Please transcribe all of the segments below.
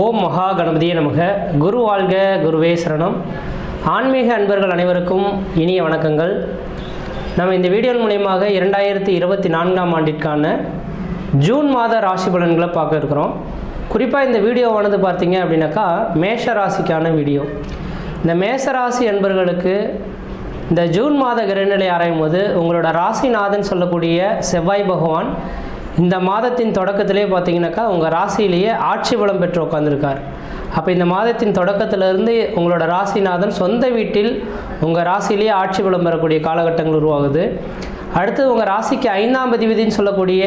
ஓம் மகா கணபதியே நமக. குரு வாழ்க குருவே சரணம். ஆன்மீக அன்பர்கள் அனைவருக்கும் இனிய வணக்கங்கள். நம்ம இந்த வீடியோ மூலயமாக இரண்டாயிரத்தி இருபத்தி நான்காம் ஆண்டிற்கான ஜூன் மாத ராசி பலன்களை பார்க்க இருக்கிறோம். குறிப்பாக இந்த வீடியோவானது பார்த்தீங்க அப்படின்னாக்கா மேஷ ராசிக்கான வீடியோ. இந்த மேஷ ராசி அன்பர்களுக்கு இந்த ஜூன் மாத கிரகநிலை ஆராயும் போது உங்களோட ராசிநாதன் சொல்லக்கூடிய செவ்வாய் பகவான் இந்த மாதத்தின் தொடக்கத்திலே பார்த்தீங்கன்னாக்கா உங்கள் ராசியிலேயே ஆட்சி பலம் பெற்று உட்காந்துருக்கார் அப்போ இந்த மாதத்தின் தொடக்கத்திலிருந்து உங்களோட ராசிநாதன் சொந்த வீட்டில் உங்கள் ராசியிலேயே ஆட்சி பலம் பெறக்கூடிய காலகட்டங்கள் உருவாகுது. அடுத்து உங்கள் ராசிக்கு ஐந்தாம் பதிவிதின்னு சொல்லக்கூடிய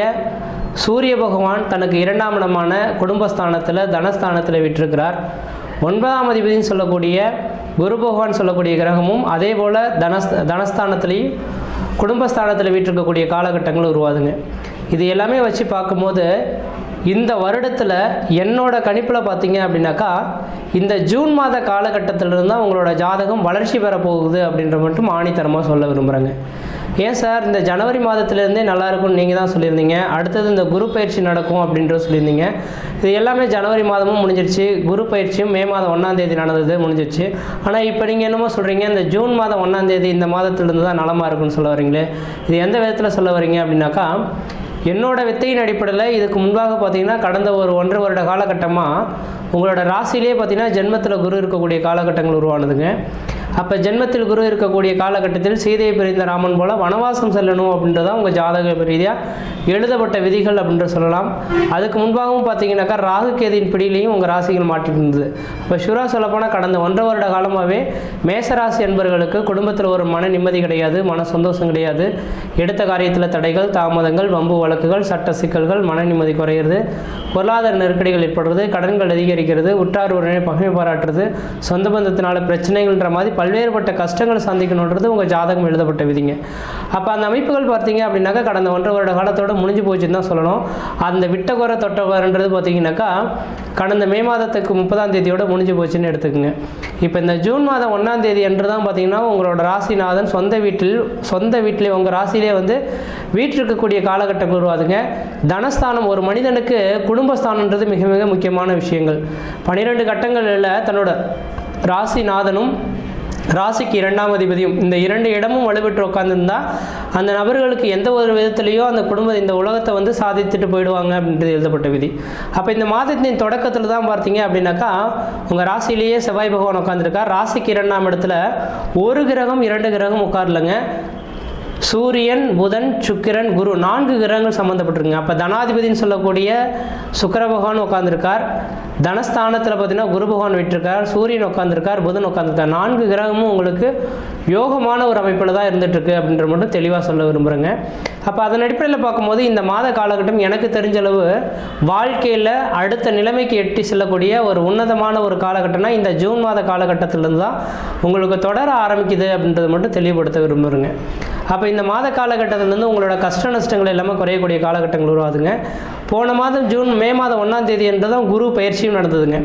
சூரிய பகவான் தனக்கு இரண்டாம் இடமான குடும்பஸ்தானத்தில் தனஸ்தானத்தில் விட்டிருக்கிறார். ஒன்பதாம் அதிபதினு சொல்லக்கூடிய குரு பகவான் சொல்லக்கூடிய கிரகமும் அதே போல் தனஸ் தனஸ்தானத்திலையும் குடும்பஸ்தானத்தில் வீட்டிருக்கக்கூடிய காலகட்டங்கள் உருவாதுங்க இது எல்லாமே வச்சு பார்க்கும்போது இந்த வருடத்தில் என்னோட கணிப்பில் பார்த்தீங்க அப்படின்னாக்கா இந்த ஜூன் மாத காலகட்டத்திலிருந்து தான் உங்களோட ஜாதகம் வளர்ச்சி பெற போகுது அப்படின்ற மட்டும் ஆணித்தரமாக சொல்ல விரும்புகிறேங்க ஏன் சார் இந்த ஜனவரி மாதத்துலேருந்தே நல்லா இருக்கும்னு நீங்கள் தான் சொல்லியிருந்தீங்க. அடுத்தது இந்த குரு பயிற்சி நடக்கும் அப்படின்ற சொல்லியிருந்தீங்க. இது எல்லாமே ஜனவரி மாதமும் முடிஞ்சிருச்சு. குரு பயிற்சியும் மே மாதம் ஒன்றாம் தேதி நடந்தது முடிஞ்சிருச்சு. ஆனால் இப்போ நீங்கள் என்னமோ சொல்கிறீங்க இந்த ஜூன் மாதம் ஒன்றாம் தேதி இந்த மாதத்துலேருந்து தான் நலமாக இருக்கும்னு சொல்ல வரீங்களே. இது எந்த விதத்தில் சொல்ல வரீங்க அப்படின்னாக்கா என்னோட வித்தையின் அடிப்படையில் இதுக்கு முன்பாக பார்த்தீங்கன்னா கடந்த ஒரு ஒன்றரை வருட காலகட்டமாக உங்களோட ராசியிலே பார்த்தீங்கன்னா ஜென்மத்தில் குரு இருக்கக்கூடிய காலகட்டங்கள் உருவானதுங்க. அப்போ ஜென்மத்தில் குரு இருக்கக்கூடிய காலகட்டத்தில் சீதையை பிரிந்த ராமன் போல வனவாசம் செல்லணும் அப்படின்றதான் உங்கள் ஜாதக ரீதியாக எழுதப்பட்ட விதிகள் அப்படின்ற சொல்லலாம். அதுக்கு முன்பாகவும் பார்த்தீங்கன்னாக்கா ராகு கேதியின் பிடியிலையும் உங்கள் ராசிகள் மாட்டிட்டு இருந்தது. இப்போ ஷுரா சொல்லப்போனால் கடந்த ஒன்றரை வருட காலமாகவே மேசராசி என்பவர்களுக்கு குடும்பத்தில் ஒரு மன நிம்மதி கிடையாது மன சந்தோஷம் கிடையாது. எடுத்த காரியத்தில் தடைகள் தாமதங்கள் வம்பு வழக்குகள் சட்ட சிக்கல்கள் மன நிம்மதி குறையிறது பொருளாதார நெருக்கடிகள் ஏற்படுறது கடன்கள் அதிகரிக்கிறது உற்றார் உடனே பகைமை பாராட்டுறது சொந்த பந்தத்தினால பிரச்சனைகள்ன்ற மாதிரி பல்வேறுபட்ட கஷ்டங்களை சந்திக்கணுன்றது உங்கள் ஜாதகம் எழுதப்பட்ட விதிங்க. அப்போ அந்த அமைப்புகள் பார்த்தீங்க அப்படின்னாக்கா கடந்த ஒன்றரை வருட காலத்தோட முடிஞ்சு போச்சுன்னு தான் சொல்லணும். அந்த விட்டகுறை தொட்டகுறன்றது பார்த்தீங்கன்னாக்கா கடந்த மே மாதத்துக்கு முப்பதாம் தேதியோட முடிஞ்சு போச்சுன்னு எடுத்துக்கோங்க. இப்போ இந்த ஜூன் மாதம் ஒன்றாம் தேதி என்று தான் பார்த்தீங்கன்னா உங்களோட ராசிநாதன் சொந்த வீட்டில் சொந்த வீட்டிலே உங்கள் ராசியிலே வந்து வீட்டில் இருக்கக்கூடிய காலகட்டம் உருவாதுங்க தனஸ்தானம் ஒரு மனிதனுக்கு குடும்பஸ்தானன்றது மிக மிக முக்கியமான விஷயங்கள். பன்னிரெண்டு கட்டங்களில் தன்னோட ராசிநாதனும் ராசிக்கு இரண்டாம் அதிபதியும் இந்த இரண்டு இடமும் வலுப்பெற்று உட்காந்துருந்தா அந்த நபர்களுக்கு எந்த ஒரு விதத்துலேயோ அந்த குடும்ப இந்த உலகத்தை வந்து சாதித்துட்டு போயிடுவாங்க அப்படின்றது எழுதப்பட்ட விதி. அப்போ இந்த மாதத்தின் தொடக்கத்தில் தான் பார்த்தீங்க அப்படின்னாக்கா உங்கள் ராசியிலேயே செவ்வாய் பகவான் உட்காந்துருக்கா ராசிக்கு இரண்டாம் இடத்துல ஒரு கிரகம் இரண்டு கிரகம் உட்காரலங்க. சூரியன் புதன் சுக்கிரன் குரு நான்கு கிரகங்கள் சம்மந்தப்பட்டிருக்குங்க அப்போ தனாதிபதினு சொல்லக்கூடிய சுக்கர பகவான் உட்காந்துருக்கார் தனஸ்தானத்தில் பார்த்தீங்கன்னா குரு பகவான் விட்டுருக்கார் சூரியன் உட்காந்துருக்கார் புதன் உட்காந்துருக்கார் நான்கு கிரகமும் உங்களுக்கு யோகமான ஒரு அமைப்பில் தான் இருந்துகிட்ருக்கு அப்படின்ற மட்டும் தெளிவாக சொல்ல விரும்புகிறேங்க அப்போ அதன் அடிப்படையில் பார்க்கும்போது இந்த மாத காலகட்டம் எனக்கு தெரிஞ்ச அளவு வாழ்க்கையில் அடுத்த நிலைமைக்கு எட்டி செல்லக்கூடிய ஒரு உன்னதமான ஒரு காலகட்டம்னா இந்த ஜூன் மாத காலகட்டத்திலேருந்து தான் உங்களுக்கு தொடர ஆரம்பிக்குது அப்படின்றத மட்டும் தெளிவுபடுத்த விரும்புகிறேங்க அப்போ இந்த மாத காலகட்டத்திலேருந்து உங்களோட கஷ்ட நஷ்டங்கள் எல்லாமே குறையக்கூடிய காலகட்டங்கள் உருவாதுங்க போன மாதம் ஜூன் மே மாதம் ஒன்றாம் தேதி என்று தான் குரு பயிற்சியும் நடந்ததுங்க.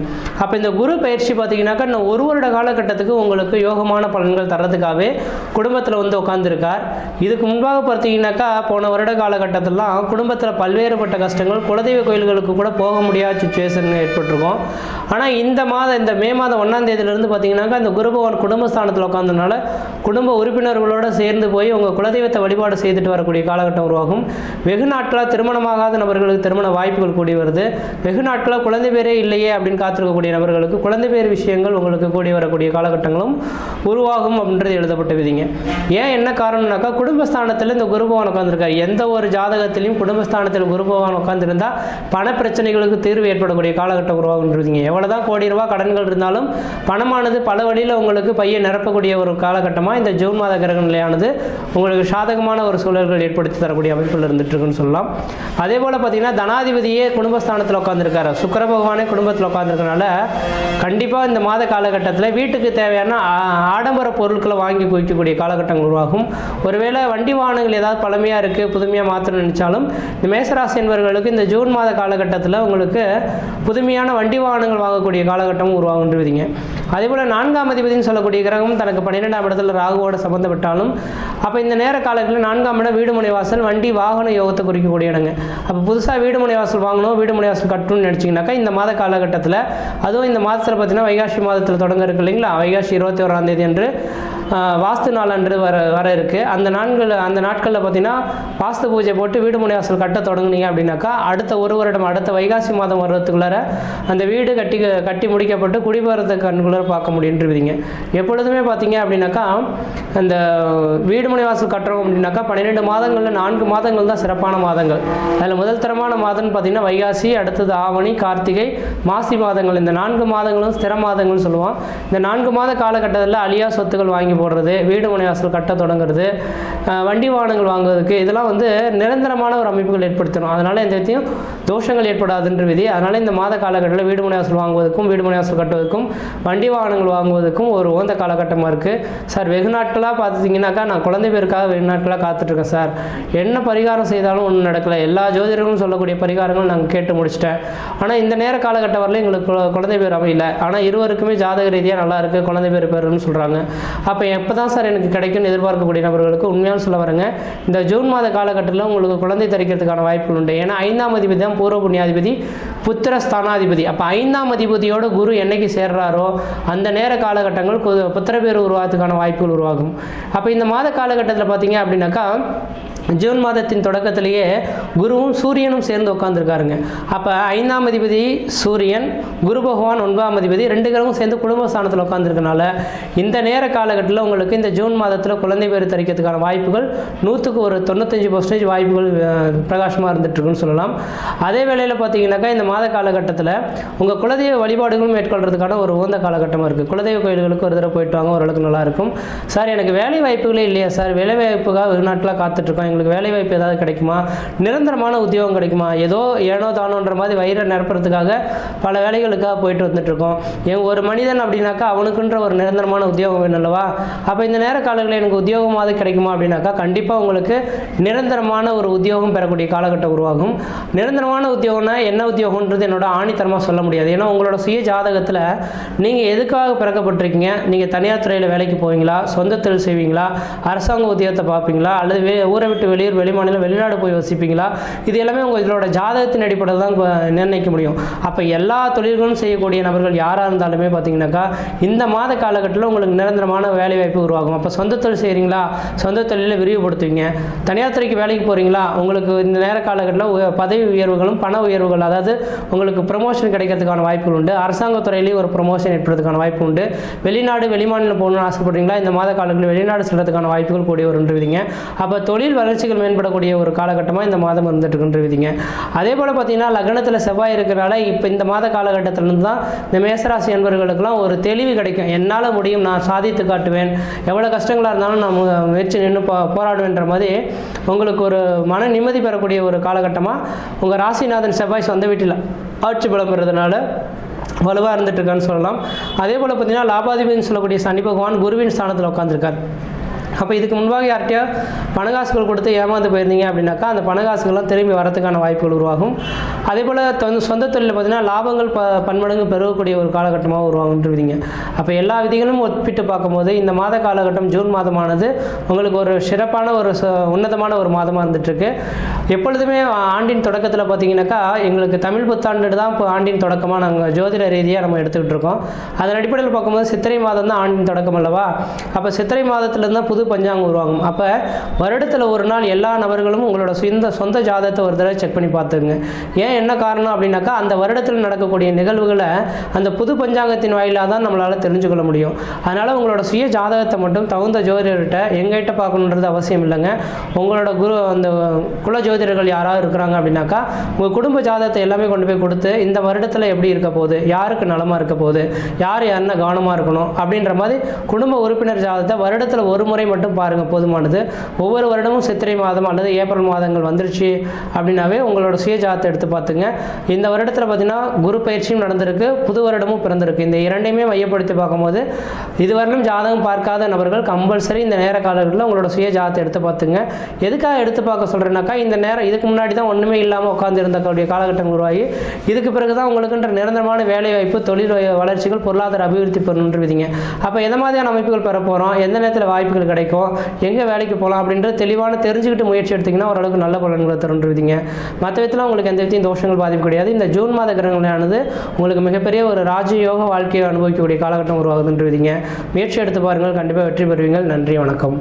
அப்போ இந்த குரு பயிற்சி பார்த்தீங்கன்னாக்கா இன்னும் ஒரு வருட காலகட்டத்துக்கு உங்களுக்கு யோகமான பலன்கள் தர்றதுக்காகவே குடும்பத்தில் வந்து உட்காந்துருக்கார் இதுக்கு முன்பாக பார்த்தீங்கன்னாக்கா போன வருட காலகட்டத்திலலாம் குடும்பத்தில் பல்வேறுபட்ட கஷ்டங்கள் குலதெய்வ கோயில்களுக்கு கூட போக முடியாத சுச்சுவேஷன் ஏற்பட்டிருக்கும். ஆனால் இந்த மாதம் இந்த மே மாதம் ஒன்றாம் தேதியிலேருந்து பார்த்தீங்கன்னாக்கா இந்த குரு பகவான் குடும்பஸ்தானத்தில் உட்காந்ததுனால குடும்ப உறுப்பினர்களோடு சேர்ந்து போய் உங்கள் குலதெய்வத்தை வழிபாடு செய்துட்டு வரக்கூடிய காலகட்டம் உருவாகும். வெகு நாட்களாக திருமணமாகாத நபர்களுக்கு திருமண வாய்ப்புகள் கூடி வருது. வெகு நாட்களாக குழந்தை பேரே இல்லையே அப்படின்னு காத்திருக்கக்கூடிய நபர்களுக்கு குழந்தை பேர் விஷயங்கள் உங்களுக்கு கூடி வரக்கூடிய காலகட்டங்களும் உருவாகும் அப்படின்றது எழுதப்பட்ட விதிங்க. ஏன் என்ன காரணம்னாக்கா குடும்பஸ்தானத்தில் இந்த குருபவன் உட்காந்துருக்காரு எந்த ஒரு ஜாதகத்திலையும் குடும்பஸ்தானத்தில் குருபவன் உட்காந்துருந்தா பண பிரச்சனைகளுக்கு தீர்வு ஏற்படக்கூடிய காலகட்டம் உருவாகுன்றதுங்க எவ்வளோதான் கோடி ரூபாய் கடன்கள் இருந்தாலும் பணமானது பல வழியில் உங்களுக்கு பையை நிரப்பக்கூடிய ஒரு காலகட்டமாக இந்த ஜூன் மாத கிரக நிலையானது உங்களுக்கு சாதகமான ஒரு சூழல்கள் ஏற்படுத்தி தரக்கூடிய அமைப்பில் இருந்துட்டு இருக்குன்னு சொல்லலாம். அதே போல் பார்த்தீங்கன்னா தனாதிபதியே குடும்பஸ்தானத்தில் உட்காந்துருக்காரு சுக்கர பகவானே குடும்பத்தில் உட்காந்துருக்கனால கண்டிப்பாக இந்த மாத காலகட்டத்தில் வீட்டுக்கு தேவையான ஆ- ஆடம்பர பொருட்களை வாங்கி குவிக்கக்கூடிய காலகட்டங்கள் உருவாகும். ஒருவேளை வண்டி வாகனங்கள் ஏதாவது பழமையாக இருக்குது புதுமையாக மாற்றணும்னு நினச்சாலும் இந்த மேசராசி என்பவர்களுக்கு இந்த ஜூன் மாத காலகட்டத்தில் உங்களுக்கு புதுமையான வண்டி வாகனங்கள் வாங்கக்கூடிய காலகட்டமும் உருவாகுன்றதுங்க அதே போல் நான்காம் அதிபதினு சொல்லக்கூடிய கிரகம் தனக்கு பன்னிரெண்டாம் இடத்துல ராகுவோட சம்மந்தப்பட்டாலும் அப்போ இந்த நேர காலங்களில் நான்காம் இடம் வீடு முனைவாசல் வண்டி வாகன யோகத்தை குறிக்கக்கூடிய இடங்க. அப்போ புதுசாக வீடு முனைவாசல் வாசல் வாங்கணும் வீடு முனைவாசல் கட்டணும்னு நினச்சிங்கனாக்கா இந்த மாத காலகட்டத்தில் அதுவும் இந்த மாதத்தில் பார்த்தீங்கன்னா வைகாசி மாதத்தில் தொடங்க இருக்கு இல்லைங்களா? வைகாசி இருபத்தி ஓராம் தேதி அன்று வாஸ்து நாள் அன்று வர வர இருக்குது அந்த நாட்கள் அந்த நாட்களில் பார்த்தீங்கன்னா வாஸ்து பூஜை போட்டு வீடு முனைவாசல் கட்ட தொடங்குனீங்க அப்படின்னாக்கா அடுத்த ஒரு வருடம் அடுத்த வைகாசி மாதம் வர்றதுக்குள்ளார அந்த வீடு கட்டி கட்டி முடிக்கப்பட்டு குடிபெறத்துக்கு கண்குள்ளார பார்க்க முடியுன்றீங்க எப்பொழுதுமே பார்த்தீங்க அப்படின்னாக்கா அந்த வீடு வாசல் கட்டுறோம் அப்படின்னாக்கா பன்னிரெண்டு மாதங்களில் நான்கு மாதங்கள் தான் சிறப்பான மாதங்கள். அதில் முதல் தரமான மாதம்னு பார்த்தீங்கன்னா வைகாசி அடுத்தது ஆவணி கார்த்திகை மாசி மாதங்கள். இந்த நான்கு மாதங்களும் ஸ்திர மாதங்கள்னு சொல்லுவோம். இந்த நான்கு மாத காலகட்டத்தில் அழியா சொத்துக்கள் வாங்கி போடுறது வீடு வாசல் கட்ட தொடங்குறது வண்டி வாகனங்கள் வாங்குவதற்கு இதெல்லாம் வந்து நிரந்தரமான ஒரு அமைப்புகள் ஏற்படுத்தணும். அதனால் எந்த விதத்தையும் தோஷங்கள் ஏற்படாதுன்ற விதி. அதனால் இந்த மாத காலகட்டத்தில் வீடு மனை வாசல் வாங்குவதற்கும் வீடு வாசல் கட்டுவதற்கும் வண்டி வாகனங்கள் வாங்குவதற்கும் ஒரு உகந்த காலகட்டமாக இருக்குது சார் வெகு நாட்களாக பார்த்துட்டிங்கனாக்கா நான் குழந்தை பேருக்காக வெகு நாட்களாக காத்துட்ருக்கேன் சார். என்ன பரிகாரம் செய்தாலும் ஒன்றும் நடக்கலை. எல்லா ஜோதிடர்களும் சொல்லக்கூடிய பரிகாரங்களும் நாங்கள் கேட்டு முடிச்சிட்டேன். ஆனால் இந்த நேர காலகட்டம் வரல எங்களுக்கு கு- குழந்தை பேர் அமையல. ஆனால் இருவருக்குமே ஜாதக ரீதியாக நல்லா இருக்குது குழந்தை பேர் பேருன்னு சொல்கிறாங்க அப்போ எப்போ தான் சார் எனக்கு கிடைக்கும்னு எதிர்பார்க்கக்கூடிய நபர்களுக்கு உண்மையான சொல்ல வரேங்க. இந்த ஜூன் மாத காலகட்டத்தில் உங்களுக்கு குழந்தை தரிக்கிறதுக்கான வாய்ப்புகள் உண்டு. ஏன்னா ஐந்தாம் அதிபதி தான் பூர்வ புண்ணியாதிபதி புத்திர ஸ்தானாதிபதி. அப்போ ஐந்தாம் அதிபதியோட குரு என்னைக்கு சேர்றாரோ அந்த நேர காலகட்டங்கள் கு- புத்திர பேர் உருவாகிறதுக்கான வாய்ப்புகள் உருவாகும். அப்போ இந்த மாத காலகட்டத்தில் பார்த்தீங்க அப்படின்னாக்கா ஜூன் மாதத்தின் தொடக்கத்திலேயே குருவும் சூரியனும் சேர்ந்து உட்காந்துருக்காருங்க அப்போ ஐந்தாம் அதிபதி சூரியன் குரு பகவான் ஒன்பதாம் அதிபதி ரெண்டு கிரகமும் சேர்ந்து குடும்ப ஸ்தானத்தில் உட்காந்துருக்கனால இந்த நேர காலகட்டத்தில் உங்களுக்கு இந்த ஜூன் மாதத்தில் குழந்தை பேர் தரிக்கிறதுக்கான வாய்ப்புகள் நூற்றுக்கு ஒரு தொண்ணூத்தஞ்சு பர்சன்டேஜ் வாய்ப்புகள் பிரகாசமாக இருந்துகிட்ருக்குன்னு சொல்லலாம். அதே வேளையில் பார்த்தீங்கன்னாக்கா இந்த மாத காலகட்டத்தில் உங்கள் குலதெய்வ வழிபாடுகளும் மேற்கொள்கிறதுக்கான ஒரு உகந்த காலகட்டமாக இருக்குது குலதெய்வ கோயில்களுக்கு ஒரு தடவை போயிட்டு வாங்க ஓரளவுக்கு நல்லாயிருக்கும் சார் எனக்கு வேலை வாய்ப்புகளே இல்லையா சார்? வேலை வாய்ப்புக்காக வெகு காத்துட்ருக்கோம். எங்களுக்கு வேலை வாய்ப்பு ஏதாவது கிடைக்குமா? நிரந்தரமான உத்தியோகம் கிடைக்குமா? ஏதோ ஏனோ தானோன்ற மாதிரி வயிறை நிரப்புறதுக்காக பல வேலைகளுக்காக போயிட்டு வந்துட்டுருக்கோம் என் ஒரு மனிதன் அப்படின்னாக்கா அவனுக்குன்ற ஒரு நிரந்தரமான உத்தியோகம் வேணும் அல்லவா? அப்போ இந்த நேர காலங்களில் எனக்கு உத்தியோகமாவது கிடைக்குமா அப்படின்னாக்கா கண்டிப்பாக உங்களுக்கு நிரந்தரமான ஒரு உத்தியோகம் பெறக்கூடிய காலகட்டம் உருவாகும். நிரந்தரமான உத்தியோகம்னா என்ன உத்தியோகம்ன்றது என்னோட ஆணித்தரமாக சொல்ல முடியாது. ஏன்னா உங்களோட சுய ஜாதகத்தில் நீங்கள் எதுக்காக பிறக்கப்பட்டிருக்கீங்க? நீங்கள் தனியார் துறையில் வேலைக்கு போவீங்களா? சொந்த தொழில் செய்வீங்களா? அரசாங்க உத்தியோகத்தை பார்ப்பீங்களா? அல்லது வே ஊரை விட்டு வெளியூர் வெளிமாநிலம் வெளிநாடு போய் வசிப்பீங்களா? இது எல்லாமே உங்கள் இதோட ஜாதகத்தின் அடிப்படையில் தான் நிர்ணயிக்க முடியும். அப்போ எல்லா தொழில்களும் செய்யக்கூடிய நபர்கள் யாராக இருந்தாலுமே பார்த்தீங்கன்னாக்கா இந்த மாத காலகட்டத்தில் உங்களுக்கு நிரந்தரமான வேலைவாய்ப்பு உருவாகும். அப்போ சொந்த தொழில் செய்கிறீங்களா சொந்த தொழிலில் விரிவுபடுத்துவீங்க. தனியார் துறைக்கு வேலைக்கு போகிறீங்களா உங்களுக்கு இந்த நேர காலகட்டத்தில் பதவி உயர்வுகளும் பண உயர்வுகள் அதாவது உங்களுக்கு ப்ரமோஷன் கிடைக்கிறதுக்கான வாய்ப்புகள் உண்டு. அரசாங்க துறையிலேயே ஒரு ப்ரமோஷன் ஏற்படுறதுக்கான வாய்ப்பு உண்டு. வெளிநாடு வெளிமாநிலம் போகணும்னு ஆசைப்படுறீங்களா? இந்த மாத காலங்களில் வெளிநாடு செல்றதுக்கான வாய்ப்புகள் கூடிய வருன்றவிதிங்க அப்போ தொழில் வளர்ச்சிகள் மேம்படக்கூடிய ஒரு காலகட்டமாக இந்த மாதம் இருந்துட்டு இருக்குன்றவிதிங்க அதே போல் பார்த்தீங்கன்னா லக்னத்தில் செவ்வாய் இருக்கிறனால இப்போ இந்த மாத காலகட்டத்திலிருந்து தான் இந்த மேசராசி என்பவர்களுக்கெல்லாம் ஒரு தெளிவு கிடைக்கும். என்னால் முடியும் நான் சாதித்து காட்டுவேன். எவ்வளோ கஷ்டங்களாக இருந்தாலும் நான் முயற்சி நின்று போ போராடுவேன்ற மாதிரி உங்களுக்கு ஒரு மன நிம்மதி பெறக்கூடிய ஒரு காலகட்டமாக உங்கள் ராசிநாதன் செவ்வாய் சொந்த வீட்டில் ஆட்சி பலம் பெறதுனால வலுவாக இருந்துட்டு இருக்கான்னு சொல்லலாம். அதே போல் பார்த்தீங்கன்னா லாபாதிபதினு சொல்லக்கூடிய சனி பகவான் குருவின் ஸ்தானத்தில் உட்காந்துருக்கார் அப்போ இதுக்கு முன்பாக யார்கிட்டயோ பணகாசுகள் கொடுத்து ஏமாந்து போயிருந்தீங்க அப்படின்னாக்கா அந்த பணகாசுகள்லாம் திரும்பி வரதுக்கான வாய்ப்புகள் உருவாகும். அதே போல் தொ- சொந்த தொழிலில் பார்த்தீங்கன்னா லாபங்கள் ப பன்மடங்கு பெருகக்கூடிய ஒரு காலகட்டமாக உருவாகுன்றிருவீங்க அப்போ எல்லா விதிகளும் ஒப்பிட்டு பார்க்கும்போது இந்த மாத காலகட்டம் ஜூன் மாதமானது உங்களுக்கு ஒரு சிறப்பான ஒரு ச- உன்னதமான ஒரு மாதமாக இருந்துகிட்ருக்கு எப்பொழுதுமே ஆண்டின் தொடக்கத்தில் பார்த்தீங்கன்னாக்கா எங்களுக்கு தமிழ் புத்தாண்டு தான் இப்போ ஆண்டின் தொடக்கமாக நாங்கள் ஜோதிட ரீதியாக நம்ம எடுத்துக்கிட்டு இருக்கோம். அதன் அடிப்படையில் பார்க்கும்போது சித்திரை மாதம் தான் ஆண்டின் தொடக்கம் அல்லவா? அப்போ சித்திரை மாதத்துலேருந்து தான் புது பஞ்சாங்கம் உருவாகும். அப்போ வருடத்தில் ஒரு நாள் எல்லா நபர்களும் உங்களோட சொந்த சொந்த ஜாதகத்தை ஒரு தடவை செக் பண்ணி பார்த்துங்க ஏன் என்ன காரணம் அப்படின்னாக்கா அந்த வருடத்தில் நடக்கக்கூடிய நிகழ்வுகளை அந்த புது பஞ்சாங்கத்தின் வாயிலாக தான் நம்மளால் தெரிஞ்சுக்கொள்ள முடியும். அதனால் உங்களோட சுய ஜாதகத்தை மட்டும் தகுந்த ஜோதிடர்கிட்ட எங்கிட்ட பார்க்கணுன்றது அவசியம் இல்லைங்க. உங்களோட குரு அந்த குல ஜோதிடர்கள் யாராவது இருக்கிறாங்க அப்படின்னாக்கா உங்கள் குடும்ப ஜாதகத்தை எல்லாமே கொண்டு போய் கொடுத்து இந்த வருடத்தில் எப்படி இருக்க போகுது யாருக்கு நலமாக இருக்க போகுது யார் என்ன கவனமாக இருக்கணும் அப்படின்ற மாதிரி குடும்ப உறுப்பினர் ஜாதகத்தை வருடத்தில் ஒரு முறை மட்டும் பாருங்கள் போதுமானது. ஒவ்வொரு வருடமும் சித்திரை மாதம் அல்லது ஏப்ரல் மாதங்கள் வந்துருச்சு அப்படின்னாவே உங்களோட சுய எடுத்து பார்த்துங்க. இந்த வருடத்தில் பார்த்தீங்கன்னா குரு பயிற்சியும் நடந்திருக்கு புது வருடமும் பிறந்திருக்கு. இந்த இரண்டையுமே மையப்படுத்தி பார்க்கும்போது இதுவரையிலும் ஜாதகம் பார்க்காத நபர்கள் கம்பல்சரி இந்த நேர காலங்களில் உங்களோட சுய எடுத்து பார்த்துங்க. எதுக்காக எடுத்து பார்க்க சொல்கிறேன்னாக்கா இந்த நேரம் இதுக்கு முன்னாடி தான் ஒன்றுமே இல்லாமல் உட்காந்து இருந்தக்கூடிய காலகட்டம் உருவாகி இதுக்கு பிறகு தான் உங்களுக்குன்ற நிரந்தரமான வேலை வாய்ப்பு தொழில் வளர்ச்சிகள் பொருளாதார அபிவிருத்தி பெறணுன்றீங்க அப்போ எந்த மாதிரியான அமைப்புகள் பெற போகிறோம் எந்த நேரத்தில் வாய்ப்புகள் கிடைக்கும்? கிடைக்கும். எங்கே வேலைக்கு போகலாம் அப்படின்ற தெளிவான தெரிஞ்சுக்கிட்டு முயற்சி எடுத்திங்கன்னா ஓரளவுக்கு நல்ல பலன்களை தருன்றுவீங்க மற்ற விதத்தில் உங்களுக்கு எந்த விதத்தையும் தோஷங்கள் பாதிப்பு கிடையாது. இந்த ஜூன் மாத கிரகங்களானது உங்களுக்கு மிகப்பெரிய ஒரு ராஜயோக வாழ்க்கையை அனுபவிக்கக்கூடிய காலகட்டம் உருவாகுதுன்றீங்க. முயற்சி எடுத்து பாருங்கள். கண்டிப்பாக வெற்றி பெறுவீங்கள். நன்றி வணக்கம்.